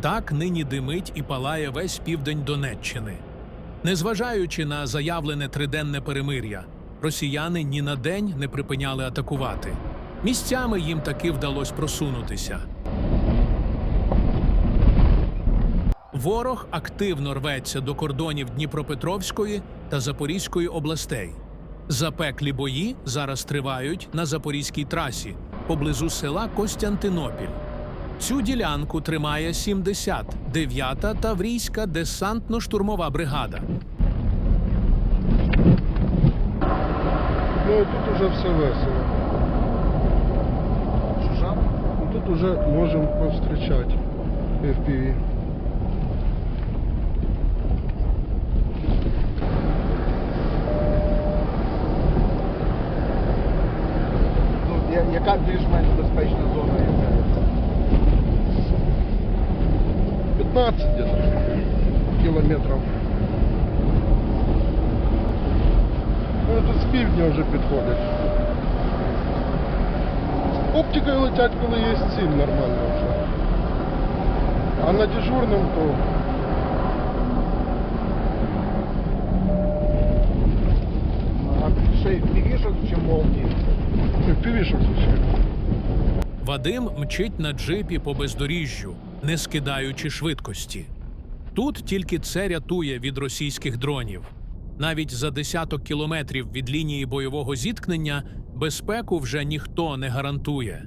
Так нині димить і палає весь південь Донеччини. Незважаючи на заявлене триденне перемир'я, росіяни ні на день не припиняли атакувати. Місцями їм таки вдалося просунутися. Ворог активно рветься до кордонів Дніпропетровської та Запорізької областей. Запеклі бої зараз тривають на запорізькій трасі поблизу села Костянтинопіль. Цю ділянку тримає 79-та Таврійська десантно-штурмова бригада. Ну тут уже все весело. Чужа? Ну, Тут уже можемо повстрічати FPV. Ну, яка більш-менш безпечна зона є? 15 где-то кілометрів. Ну тут з півдня вже підходить. Оптикою летять, коли є ціль нормально вже. А на дежурному то А ще півішок чи молнії? півішок звичайно. Вадим мчить на джипі по бездоріжжю, не скидаючи швидкості. Тут тільки це рятує від російських дронів. Навіть за десяток кілометрів від лінії бойового зіткнення безпеку вже ніхто не гарантує.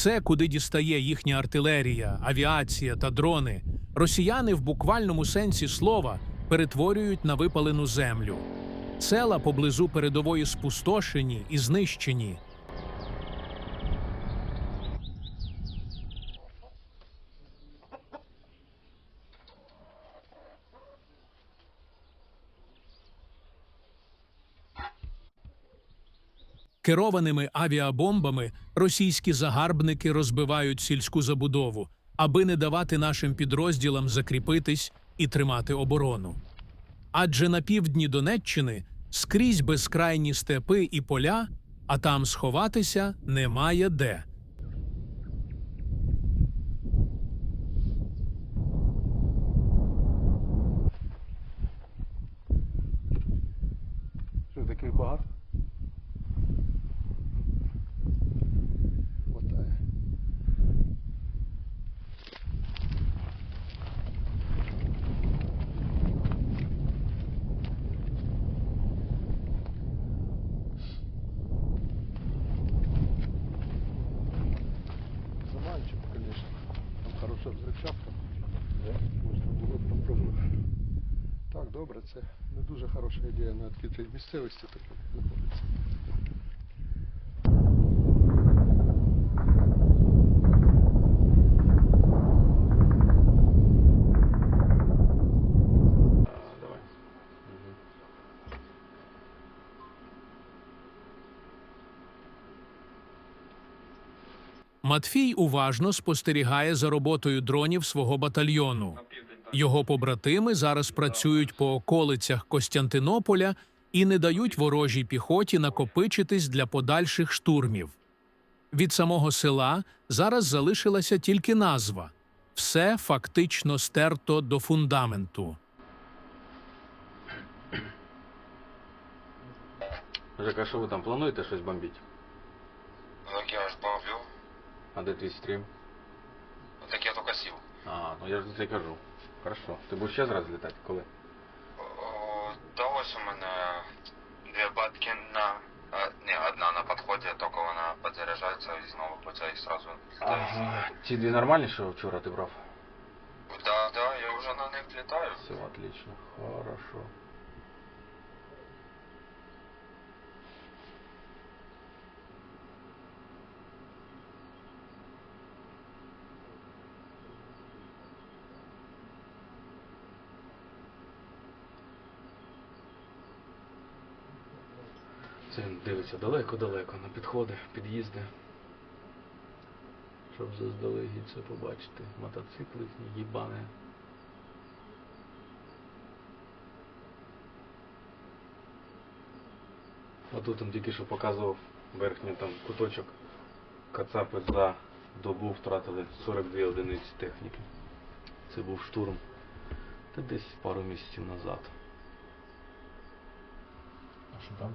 Все, куди дістає їхня артилерія, авіація та дрони, росіяни в буквальному сенсі слова перетворюють на випалену землю. Села поблизу передової спустошені і знищені. Керованими авіабомбами російські загарбники розбивають сільську забудову, аби не давати нашим підрозділам закріпитись і тримати оборону. Адже на півдні Донеччини скрізь безкрайні степи і поля, а там сховатися немає де. Що таких багато? Хватає. Заманчиво, конечно. Там хороша взрывчатка. Можна було б попробувати. Так, добре, це не дуже на відкритій місцевості таке знаходиться. Матфій уважно спостерігає за роботою дронів свого батальйону. Його побратими зараз працюють по околицях Костянтинополя і не дають ворожій піхоті накопичитись для подальших штурмів. Від самого села зараз залишилася тільки назва. Все фактично стерто до фундаменту. Жека, що ви там плануєте щось бомбити? Так я ж бомблю. А де твій стрім? Так я только сил. А, ну я ж за це кажу. Хорошо. Ти будеш ще зараз літати? Коли? О, Та ось у мене дві батки на... Ні, Не, одна на підході, тільки вона підзаряджається і знову потім і сразу літаю. Ага. Ті дві нормальні, що вчора ти брав? Да, да, я вже на них літаю. Все отлично. Хорошо. Це він дивиться далеко-далеко на підходи, під'їзди. щоб заздалегідь це побачити. Мотоцикли їбани. А тут він тільки що показував верхній там куточок. Кацапи за добу втратили 42 одиниці техніки. Це був штурм. Та десь пару місяців назад. А що там?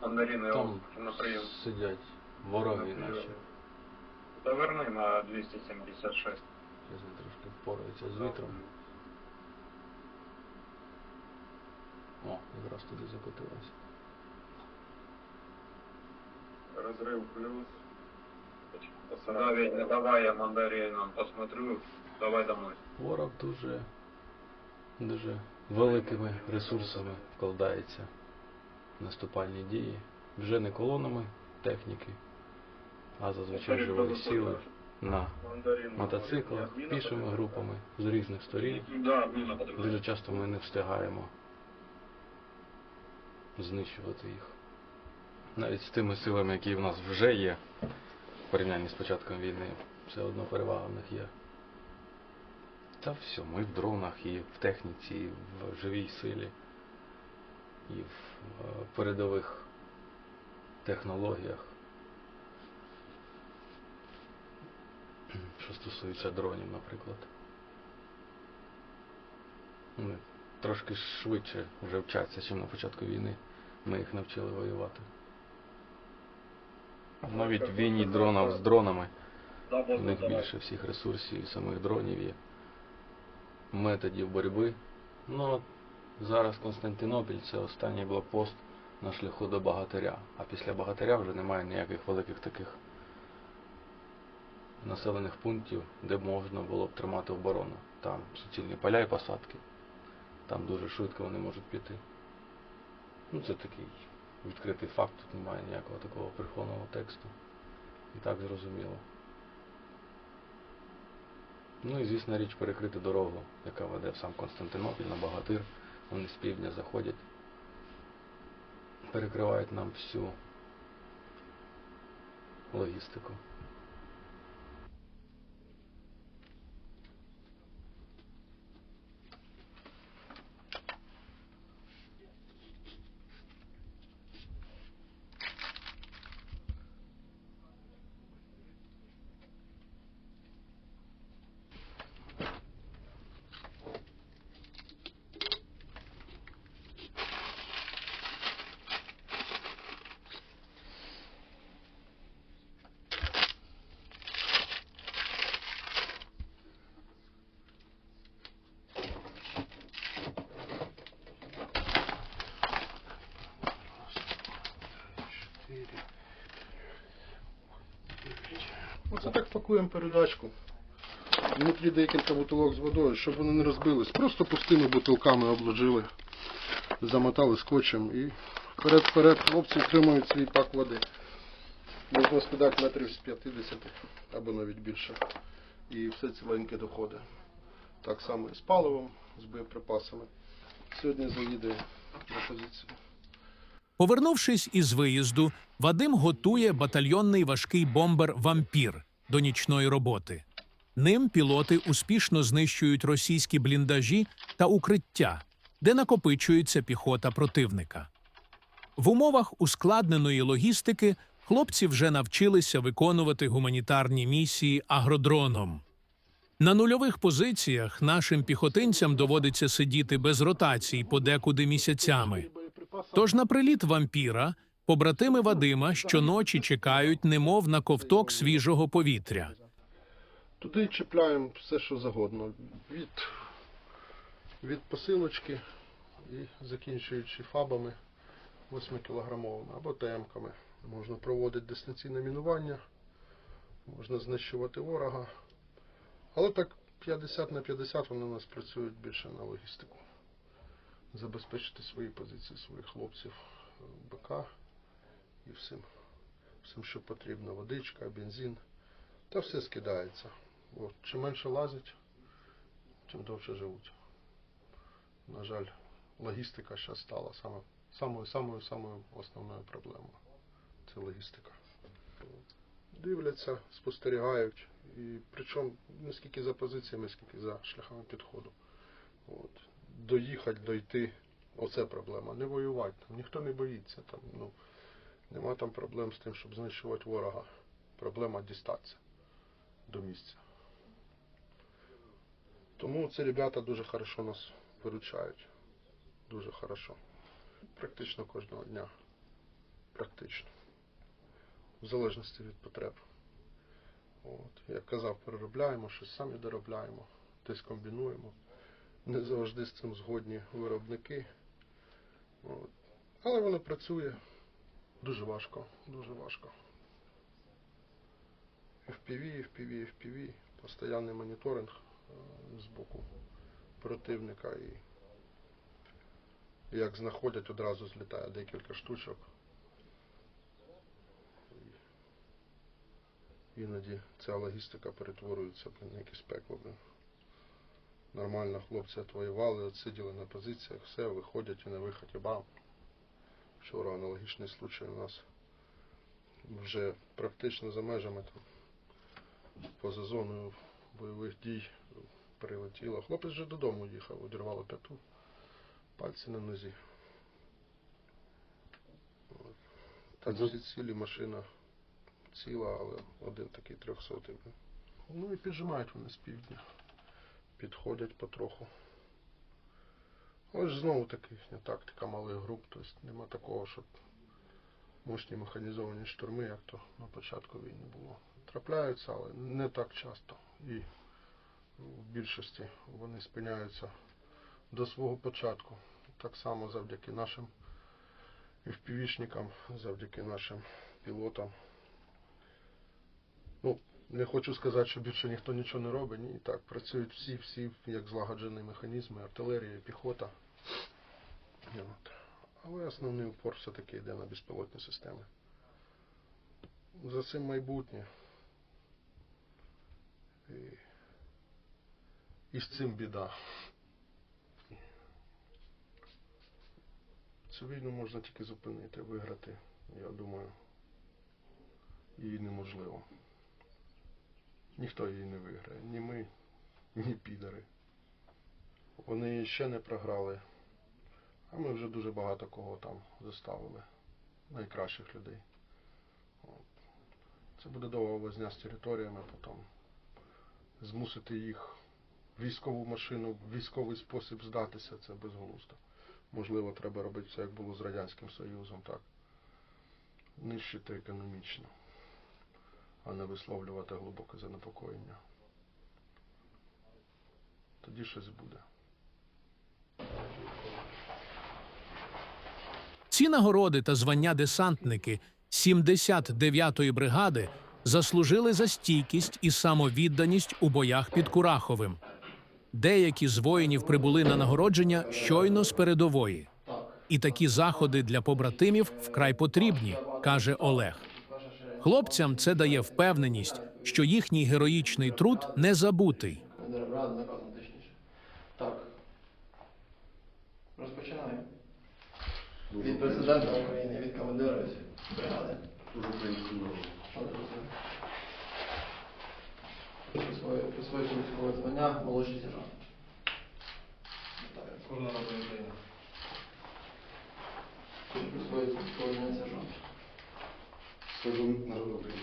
Мандарини Там на прийом. сидять вороги наші. Поверни на 276. Зараз трошки впорається з вітром. О, якраз туди закотилась. Розрив плюс. Давид, не давай я мандаринам посмотрю. Давай домой. Ворог дуже, дуже великими ресурсами вкладається наступальні дії. Вже не колонами техніки, а зазвичай живої сили на мотоциклах, пішими групами з різних сторін. Дуже часто ми не встигаємо знищувати їх. Навіть з тими силами, які в нас вже є, в порівнянні з початком війни, все одно перевага в них є. Та все, ми в дронах, і в техніці, і в живій силі, і в передових технологіях. Що стосується дронів, наприклад. Вони трошки швидше вже вчаться, ніж на початку війни. Ми їх навчили воювати. Навіть в війні дронів з дронами у них більше всіх ресурсів і самих дронів є. Методів боротьби. Ну, зараз Константинопіль це останній блокпост на шляху до Багатиря. А після Багатиря вже немає ніяких великих таких населених пунктів, де можна було б тримати оборону. Там суцільні поля і посадки. Там дуже швидко вони можуть піти. Ну, це такий відкритий факт, тут немає ніякого такого прихованого тексту. І так зрозуміло. Ну і звісна річ перекрити дорогу, яка веде в сам Константинопіль на Багатир. Вони з півдня заходять, перекривають нам всю логістику. Оце так пакуємо передачку. Внутрі декілька бутилок з водою, щоб вони не розбились. Просто пустими бутилками обложили, замотали скотчем і вперед-вперед хлопці тримають свій пак води. Можна скидати метрів з 50 або навіть більше. І все ціленьке доходить. Так само і з паливом, з боєприпасами. Сьогодні заїде на позицію. Повернувшись із виїзду, Вадим готує батальйонний важкий бомбер Вампір до нічної роботи. Ним пілоти успішно знищують російські бліндажі та укриття, де накопичується піхота противника. В умовах ускладненої логістики хлопці вже навчилися виконувати гуманітарні місії агродроном. На нульових позиціях нашим піхотинцям доводиться сидіти без ротацій подекуди місяцями. Тож на приліт вампіра побратими Вадима щоночі чекають, немов на ковток свіжого повітря. Туди чіпляємо все, що завгодно. Від, від посилочки і закінчуючи фабами 8-кілограмовими або ТМ-ками. Можна проводити дистанційне мінування, можна знищувати ворога. Але так 50 на 50 вони у нас працюють більше на логістику. Забезпечити свої позиції своїх хлопців, БК і всім, всім, що потрібно. Водичка, бензин. Та все скидається. От. Чим менше лазять, тим довше живуть. На жаль, логістика зараз стала самою, самою, самою основною проблемою. Це логістика. дивляться, спостерігають. І причому не скільки за позиціями, скільки за шляхами підходу. От. Доїхати, дойти, оце проблема. Не воювати. Ніхто не боїться. Там, ну, нема там проблем з тим, щоб знищувати ворога. Проблема дістатися до місця. Тому ці ребята дуже хорошо нас виручають. Дуже хорошо. Практично кожного дня. Практично. В залежності від потреб. От. Як казав, переробляємо, щось самі доробляємо, десь комбінуємо. Не завжди з цим згодні виробники. От. Але воно працює дуже важко, дуже важко. FPV, FPV, FPV, постійний моніторинг е, з боку противника і як знаходять, одразу злітає декілька штучок. Іноді ця логістика перетворюється на якесь пекло. Нормально хлопці отвоювали, отсиділи на позиціях, все, виходять і на виході бам. Вчора аналогічний случай у нас вже практично за межами там, поза зоною бойових дій прилетіло. Хлопець вже додому їхав, одірвало п'яту, пальці на нозі. Так всі цілі машина ціла, але один такий трьохсотий. Ну і піджимають вони з півдня. Підходять потроху. Ж знову таки тактика малих груп, тобто нема такого, щоб мощні механізовані штурми, як то на початку війни було. Трапляються, але не так часто. І в більшості вони спиняються до свого початку. Так само завдяки нашим FPV-шникам, завдяки нашим пілотам. Ну, не хочу сказати, що більше ніхто нічого не робить. Ні, так, працюють всі, всі як злагоджені механізми, артилерія, піхота. Але основний упор все-таки йде на безпілотні системи. За цим майбутнє. І, і з цим біда. Цю війну можна тільки зупинити, виграти, я думаю, її неможливо. Ніхто її не виграє. Ні ми, ні підари. Вони ще не програли. А ми вже дуже багато кого там заставили. Найкращих людей. От. Це буде довга возня з територіями, потім змусити їх військову машину, військовий спосіб здатися, це безглуздо. Можливо, треба робити все, як було з Радянським Союзом, так. Нищити економічно а не висловлювати глибоке занепокоєння. Тоді щось буде. Ці нагороди та звання десантники 79-ї бригади заслужили за стійкість і самовідданість у боях під Кураховим. Деякі з воїнів прибули на нагородження щойно з передової. І такі заходи для побратимів вкрай потрібні, каже Олег. Хлопцям це дає впевненість, що їхній героїчний труд не забутий. Так. Розпочинаємо. Від президента України, від командира бригади. Присвоюючи військове звання молодший сержант. Вітаю. Кожного України. Присвоюється військове звання сержант. Скажу народу України.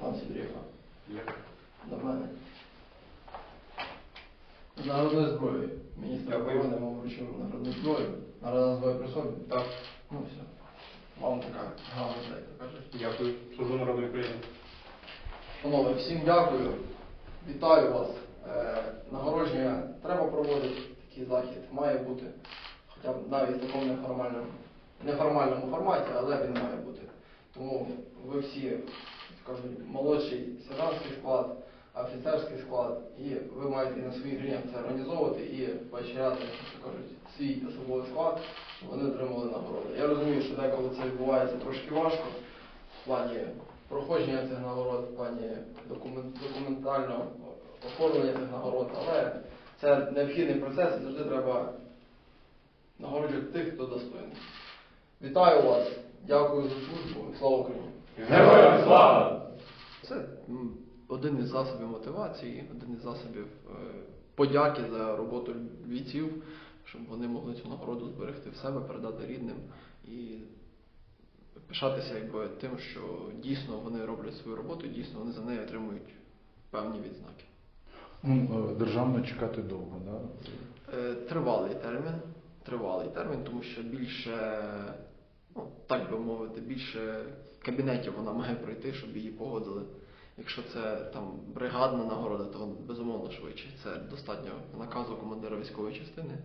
Пан Сідрєва. До мене. З народною зброєю. Міністр оборони вам вручив народну зброю. Народна зброя при собі? Так. Ну все. Вам така гарна дайте. Дякую. Служу народу України. Панове, всім дякую. Вітаю вас. Е, нагородження треба проводити такий захід. Має бути. Хоча б навіть в такому неформальному, неформальному форматі, але він має бути. Тому ви всі, скажуть, молодший сержантський склад, офіцерський склад, і ви маєте на своїх рівнях це організовувати і поощряти, кажуть, свій особовий склад, щоб вони отримали нагороди. Я розумію, що деколи це відбувається трошки важко в плані проходження цих нагород, в плані документ, документального оформлення цих нагород, але це необхідний процес і завжди треба нагороджувати тих, хто достойний. Вітаю вас, Дякую за службу. Слава Україні! Героям слава! Це один із засобів мотивації, один із засобів е, подяки за роботу бійців, щоб вони могли цю нагороду зберегти в себе, передати рідним і пишатися якби, тим, що дійсно вони роблять свою роботу, дійсно вони за неї отримують певні відзнаки. Ну, е, державно чекати довго, да? Е, Тривалий термін, тривалий термін, тому що більше, ну, так би мовити, більше кабінетів вона має пройти, щоб її погодили. Якщо це там бригадна нагорода, то безумовно швидше. Це достатньо наказу командира військової частини.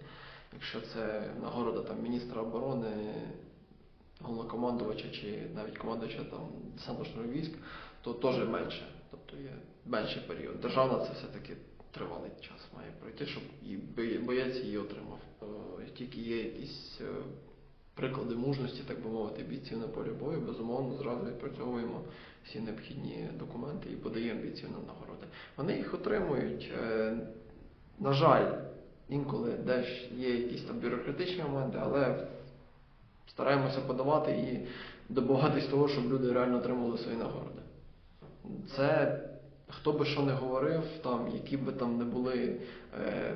Якщо це нагорода там міністра оборони, головнокомандувача чи навіть командувача там десантно-штурмових військ, то теж менше. Тобто є менший період. Державна це все-таки тривалий час має пройти, щоб і боєць її отримав. Е, Тільки є якісь е, приклади мужності, так би мовити, бійців на полі бою, безумовно, зразу відпрацьовуємо всі необхідні документи і подаємо бійців на нагороди. Вони їх отримують. Е, На жаль, інколи теж є якісь там бюрократичні моменти, але стараємося подавати і добуватись того, щоб люди реально отримували свої нагороди. Це хто би що не говорив, там, які би там не були е,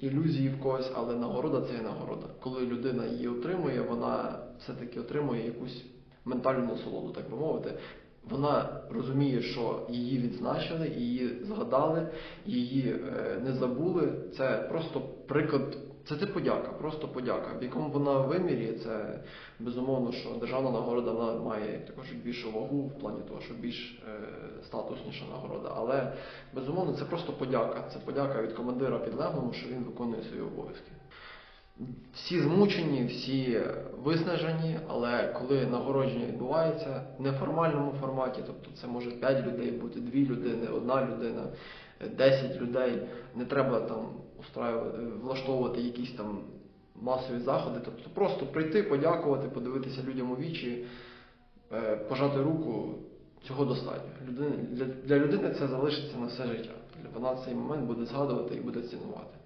ілюзії в когось, але нагорода це є нагорода. Коли людина її отримує, вона все-таки отримує якусь ментальну насолоду, так би мовити. Вона розуміє, що її відзначили, її згадали, її е, не забули. Це просто приклад, це це подяка, просто подяка. В якому вона вимірі, це безумовно, що державна нагорода вона має також більшу вагу в плані того, що більш е, статусніша нагорода. Але безумовно це просто подяка. Це подяка від командира підлеглому, що він виконує свої обов'язки. Всі змучені, всі виснажені, але коли нагородження відбувається в неформальному форматі, тобто це може 5 людей бути, 2 людини, одна людина, е, 10 людей, не треба там влаштовувати якісь там масові заходи, тобто просто прийти, подякувати, подивитися людям у вічі, е, пожати руку, цього достатньо. Для людини це залишиться на все життя. Вона цей момент буде згадувати і буде цінувати.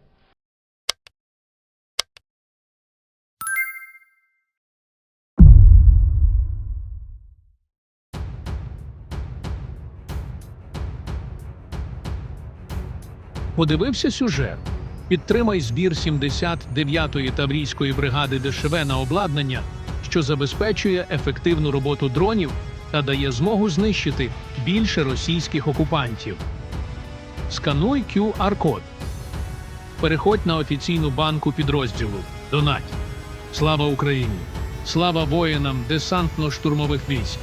Подивився сюжет. Підтримай збір 79-ї Таврійської бригади ДШВ на обладнання, що забезпечує ефективну роботу дронів та дає змогу знищити більше російських окупантів. Скануй QR-код. Переходь на офіційну банку підрозділу. Донать. Слава Україні! Слава воїнам десантно-штурмових військ!